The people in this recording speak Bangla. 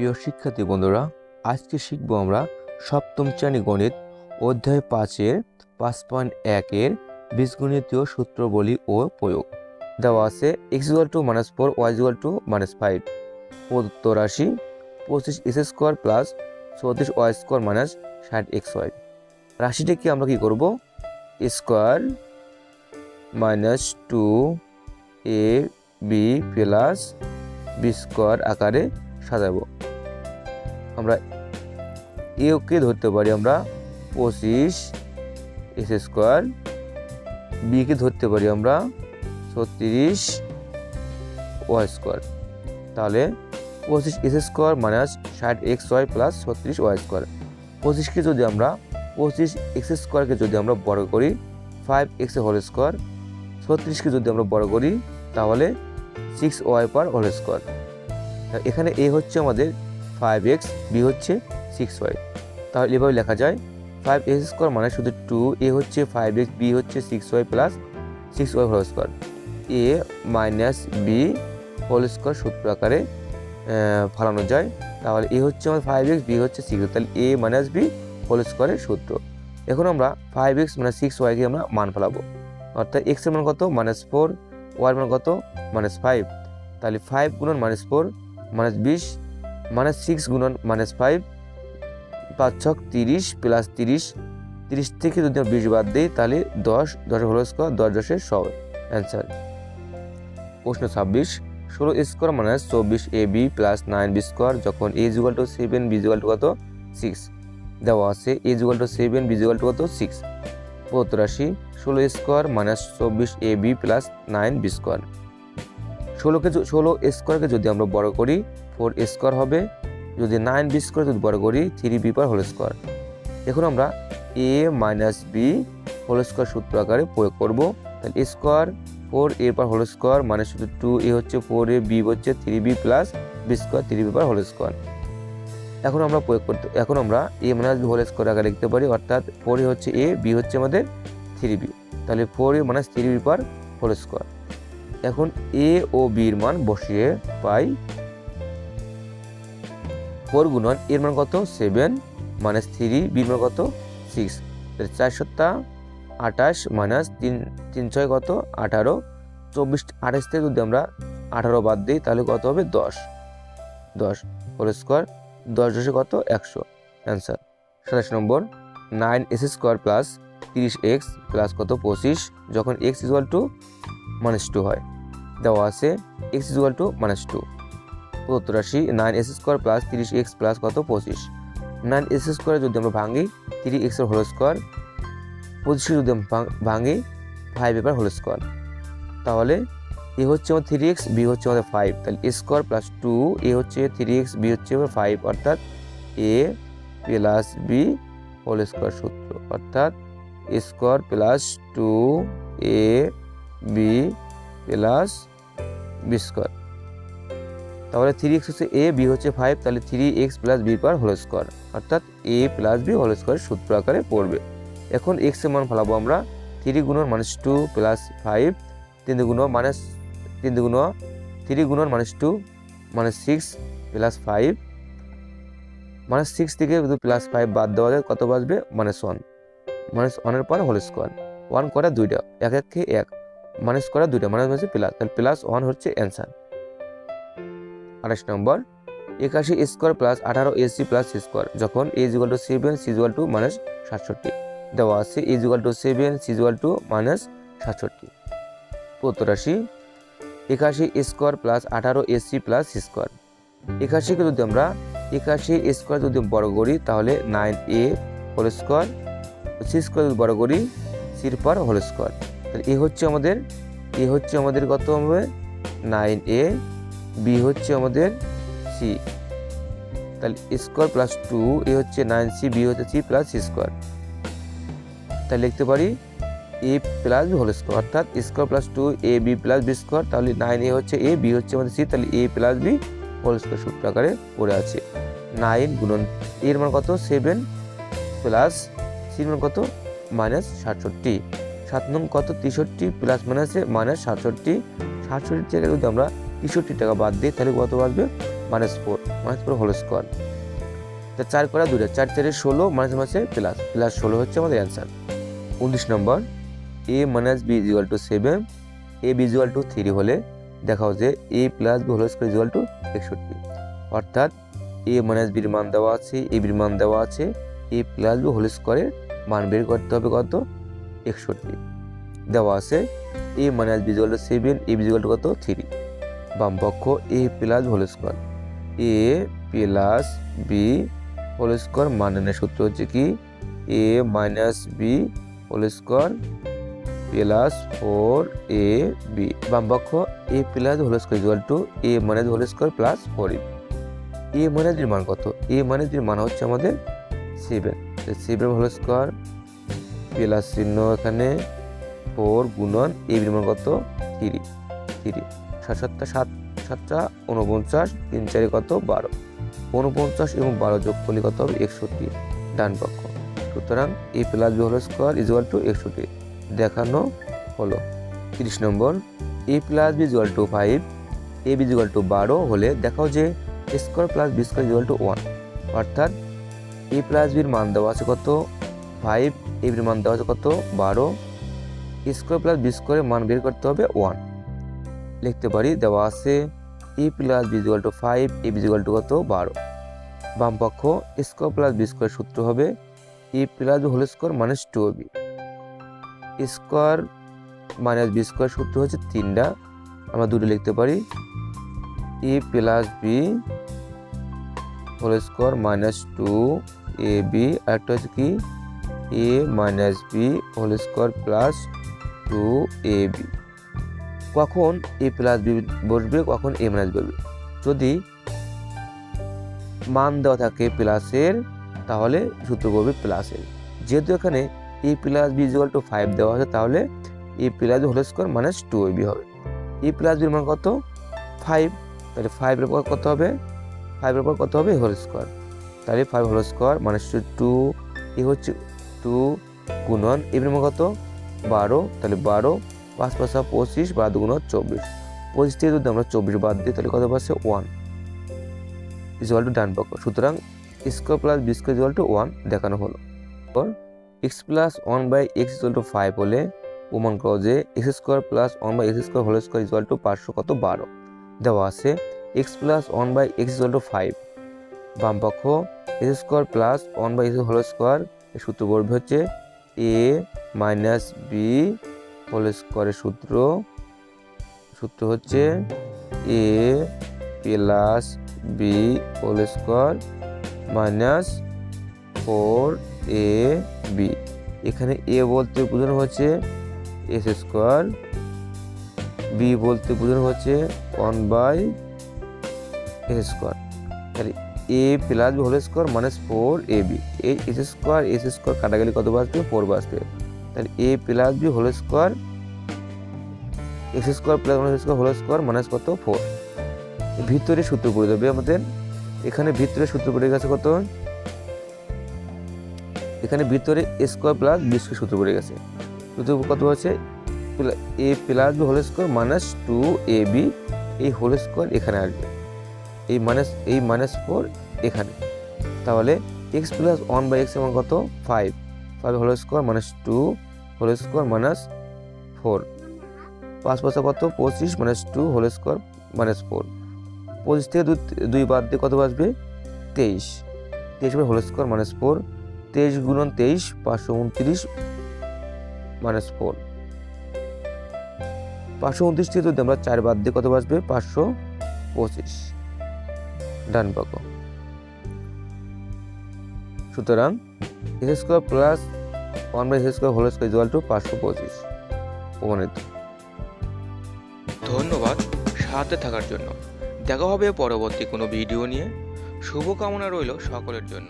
প্রিয় শিক্ষার্থী বন্ধুরা, আজকে শিখব আমরা সপ্তম শ্রেণি গণিত অধ্যায় পাঁচের পাঁচ পয়েন্ট একের বীজগণিতীয় সূত্রবলী ও প্রয়োগ। দেওয়া আছে X equal to minus four Y equal to minus five প্রদত্ত রাশি পঁচিশ এক্স স্কোয়ার প্লাস চৌত্রিশ ওয়াই স্কোয়ার মাইনাস ষাট এক্স ওয়াই রাশিটাকে আমরা কি করব? Square minus two A B plus B square আকারে সাজাবো। আমরা একে ধরতে পারি আমরা পঁচিশ এস স্কোয়ার বিকে ধরতে পারি আমরা ছত্রিশ ওয়াই স্কোয়ার তাহলে পঁচিশ এস স্কোয়ার মাইনাস ষাট এক্স ওয়াই প্লাস ছত্রিশ ওয়াই স্কোয়ার পঁচিশকে যদি আমরা, পঁচিশ এক্স স্কোয়ারকে যদি আমরা বড় করি ফাইভ এক্স হোল স্কোয়ার ছত্রিশকে যদি আমরা বড় করি, তাহলে six Y per whole square এখানে এ হচ্ছে আমাদের ফাইভ এক্স বি হচ্ছে সিক্স ওয়াই তাহলে এভাবে লেখা যায় ফাইভ এক্স স্কোয়ার মানে শুধু টু এ হচ্ছে ফাইভ এক্স বি হচ্ছে six Y plus six Y whole square A minus B whole square সূত্র আকারে ফলানো যায়। তাহলে এ হচ্ছে আমার ফাইভ এক্স বি হচ্ছে সিক্স তাহলে এ মাইনাস বি হোল স্কোয়ারের সূত্র। এখন আমরা ফাইভ এক্স মানে সিক্স ওয়াইকে আমরা মান ফেলাবো। অর্থাৎ এক্সের মান কত? মাইনাস ফোর ওয়াই মান কত? মাইনাস ফাইভ তাহলে ফাইভ গুণন মাইনাস ফোর মাইনাস বিশ মাইনাস সিক্স গুণন মাইনাস ফাইভ পাঁচ ছক তিরিশ প্লাস তিরিশ তিরিশ থেকে যদি আমরা বিশ বাদ দিই, তাহলে দশ দশ হলো স্কোয়ার দশ দশের সব। অ্যান্সার প্রশ্ন ছাব্বিশ। ষোলো স্কোয়ার মাইনাস চব্বিশ A B plus nine B square যখন A equal to seven B equal to কত? সিক্স দেওয়া আছে A equal to seven B equal to কত? সিক্স প্রত ষোলো স্কোয়ার মাইনাস চব্বিশ A B plus nine B square ষোলোকে ষোলো স্কোয়ারকে যদি আমরা বড় করি ফোর স্কোয়ার হবে। যদি নাইন বি স্কোয়ার, যদি বড় করি, three B per whole square. এখন আমরা A minus B whole square সূত্র আকারে প্রয়োগ করব। তাহলে square four A per whole square মানে শুধু টু, এ হচ্ছে ফোর, এ বি হচ্ছে three B plus B square, three B per whole square. এখন আমরা প্রয়োগ করতে, এখন আমরা A minus B whole square আকারে লিখতে পারি, অর্থাৎ ফোর এ হচ্ছে এ, বি হচ্ছে আমাদের থ্রি বি। তাহলে four A minus three B per whole square. এখন এ ও বির মান বসিয়ে পাই ফোর গুণন এর মান কত? সেভেন মাইনাস থ্রি বির মান কত? সিক্স। চার সত্তা আঠাশ মাইনাস তিন তিন ছয় কত? আঠারো। চব্বিশ, আঠাশ থেকে যদি আমরা আঠারো বাদ দিই, তাহলে কত হবে? দশ। দশ হোল স্কোয়ার, দশ দশে কত? একশো। অ্যান্সার। সাতাশ নম্বর, নাইন এস স্কোয়ার প্লাস তিরিশ এক্স প্লাস কত? পঁচিশ। যখন X equal to minus two হয়। দেওয়া আছে, X equal to minus two. প্রদত্ত নাইন এস স্কোয়ার প্লাস তিরিশ এক্স প্লাস কত? পঁচিশ। নাইন এস স্কোয়ারে যদি আমরা ভাঙি, থ্রি এক্সের হোল স্কোয়ার। পঁচিশে যদি আমরা ভাঙ- ভাঙি, ফাইভ এবার হোল স্কোয়ার। তাহলে এ হচ্ছে আমার থ্রি এক্স, বি হচ্ছে আমাদের ফাইভ। তাহলে A square plus two, A হচ্ছে থ্রি এক্স, বি হচ্ছে আমার ফাইভ। অর্থাৎ A plus B whole square সূত্র। অর্থাৎ A square plus two, A, B plus B square. তাহলে থ্রি এক্স হচ্ছে এ বি হচ্ছে ফাইভ তাহলে three X plus B per whole square অর্থাৎ A plus B whole square সূত্র আকারে পড়বে। এখন এক্সের মান ফেলাবো আমরা থ্রি গুণন মাইনাস টু প্লাস ফাইভ তিন গুণ মাইনাস তিন গুণ থ্রি গুণন minus two minus six plus five minus six থেকে প্লাস ফাইভ বাদ দেওয়া যায়, কত বাজবে মাইনাস ওয়ান মাইনাস ওয়ানের পর হোল স্কোয়ার ওয়ান করা দুইটা, এক একে এক মাইনাস করা দুইটা মাইনাস হচ্ছে প্লাস তাহলে প্লাস ওয়ান হচ্ছে অ্যান্সার আঠাশ নম্বর, একাশি স্কোয়ার প্লাস আঠারো এসি প্লাস স্কোয়ার যখন A equal to seven C equal to minus সাতষট্টি। দেওয়া আছে A equal to seven C equal to minus সাতষট্টি। রাশি একাশি স্কোয়ার প্লাস আঠারো এসি প্লাস স্কোয়ার একাশিকে যদি আমরা, একাশি স্কোয়ার যদি বড় করি, তাহলে nine A whole square C square যদি বড় করি সির পর হোল স্কোয়ার তাহলে এ হচ্ছে আমাদের এ হচ্ছে আমাদের কত হবে? নাইন এ বি হচ্ছে আমাদের সি তাহলে স্কোয়ার প্লাস টু এ হচ্ছে নাইন সি বি হচ্ছে সি প্লাস সি স্কোয়ার তাহলে লিখতে পারি এ প্লাস হোল স্কোয়ার অর্থাৎ square plus two a b plus b square তাহলে নাইন এ হচ্ছে এ বি হচ্ছে আমাদের সি তাহলে a plus b whole square সূত্র আকারে পড়ে আছে। নাইন গুণন, এর মান কত? সেভেন প্লাস সির মান কত? মাইনাস সাতষট্টি। সাত নং কত? তেষট্টি প্লাস মাইনাসে মাইনাস সাতষট্টি। সাতষট্টি থেকে যদি আমরা তেষট্টি টাকা বাদ দিয়ে তাহলে কত বাঁচবে minus four minus four whole square তা চার করা দুটো চার, চারে ষোলো মাইনাস মাসে প্লাস প্লাস ষোলো হচ্ছে আমাদের অ্যান্সার উনিশ নম্বর a minus b equal to seven a b equal to three হলে দেখাও যে a plus b whole square equal to একষট্টি অর্থাৎ এ মাইনাস বির মান দেওয়া আছে এ বির মান দেওয়া আছে এ প্লাস বি হোল স্কোয়ারের মান বের করতে হবে কত? একষট্টি দেওয়া আছে a minus b equal to seven a b equal to কত? থ্রি বাম পক্ষ a plus whole square. A plus b whole square মানের সূত্র হচ্ছে কি? A minus b whole square plus four a b. বাম পক্ষ a plus whole square equal to a minus whole square plus four a. A minus বির মান কত? এ মাইনাস বির মান হচ্ছে আমাদের seven. Seven whole square plus চিহ্ন এখানে ফোর গুণন এ বির মান কত? থ্রি। থ্রি। সাত সাতটা সাত সাতটা উনপঞ্চাশ তিন চারে কত বারো উনপঞ্চাশ এবং বারো যোগ করলে কত হবে একষট্টি ডান পক্ষ সুতরাং a plus b whole square equal to একষট্টি দেখানো হলো তিরিশ নম্বর a plus b equal to five a b equal to বারো হলে দেখাও যে square plus b square equal to one অর্থাৎ এ প্লাস বির মান দেওয়া আছে কত ফাইভ এ বির মান দেওয়া আছে কত বারো স্কোয়ার প্লাস বি স্কোয়ারের মান বের করতে হবে ওয়ান লিখতে পারি, দেওয়া আছে a plus b equal to five a b equal to কত? বারো। বাম পক্ষ স্কোয়ার প্লাস বি স্কোয়ার সূত্র হবে a plus whole square minus two b square minus b square সূত্র হচ্ছে তিনটা। আমরা দুটো লিখতে পারি। A plus b whole square minus two a b আরেকটা হচ্ছে কি? A minus b whole square plus two a b কখন এ প্লাস বি বসবে, কখন এ মাইনাস বসবে। যদি মান দেওয়া থাকে প্লাসের তাহলে সূত্র বলবে প্লাসের যেহেতু এখানে a plus b equal to five দেওয়া আছে, তাহলে a plus whole square minus two b হবে। এ প্লাস বির মান কত? ফাইভ তাহলে ফাইভের পর কত হবে? ফাইভের পর কত হবে? হোল স্কোয়ার তাহলে five whole square minus two two a হচ্ছে টু গুণন এবার মান কত? বারো। তাহলে বারো পাঁচ পাঁচা পঁচিশ বা দুগুণ চব্বিশ। পঁচিশ থেকে যদি আমরা চব্বিশ বাদ দিই, তাহলে কত পাচ্ছে? ওয়ান ইজুয়াল টু ডান পক্ষ। সুতরাং square plus b square equal to one দেখানো হলো। X plus one by x equal to five হলে প্রমাণ করো যে x square plus one by x square whole square equal to পাঁচশো কত বারো। দেওয়া আছে x plus one by x equal to five বাম পক্ষ x square plus one by x whole square সূত্র বলবে হচ্ছে এ মাইনাস বি হোল স্কোয়ারের সূত্র সূত্র হচ্ছে a plus b whole square minus four a b এখানে এ বলতে বোঝানো হচ্ছে এস স্কোয়ার বি বলতে বোঝানো হচ্ছে ওয়ান বাই এস স্কোয়ার। তাহলে a plus b whole square minus four a b এই এস স্কোয়ার এস স্কোয়ার কাটা গেলে কত বাঁচবে ফোর বাঁচবে তাহলে a plus b whole square x square plus one square whole square minus কত? ফোর ভিতরে সূত্র পড়ে যাবে আমাদের। এখানে ভিতরে সূত্র পড়ে গেছে কত? এখানে ভিতরে a square plus b square সূত্র পড়ে গেছে। সূত্র কত হচ্ছে a plus b whole square minus two a b এই হোল স্কোয়ার এখানে আসবে। এই মাইনাস এই মাইনাস ফোর এখানে। তাহলে x plus one by x এমন কত? Five five whole square minus two whole square minus four পাঁচ পাঁচা কত? পঁচিশ minus two whole square minus four পঁচিশ থেকে দুই দুই বাদ দিয়ে কত বাসবে তেইশ। তেইশ by whole square minus four তেইশ গুণন তেইশ, পাঁচশো উনত্রিশ মাইনাস ফোর পাঁচশো উনত্রিশ থেকে যদি আমরা চার বাদ দিয়ে কত বাসবে পাঁচশো পঁচিশ। ডান পাক। সুতরাং s square plus one by square whole square equal to পাঁচশো পঁচিশ প্রমাণিত ধন্যবাদ সাথে থাকার জন্য। দেখা হবে পরবর্তী কোনো ভিডিও নিয়ে। শুভকামনা রইল সকলের জন্য।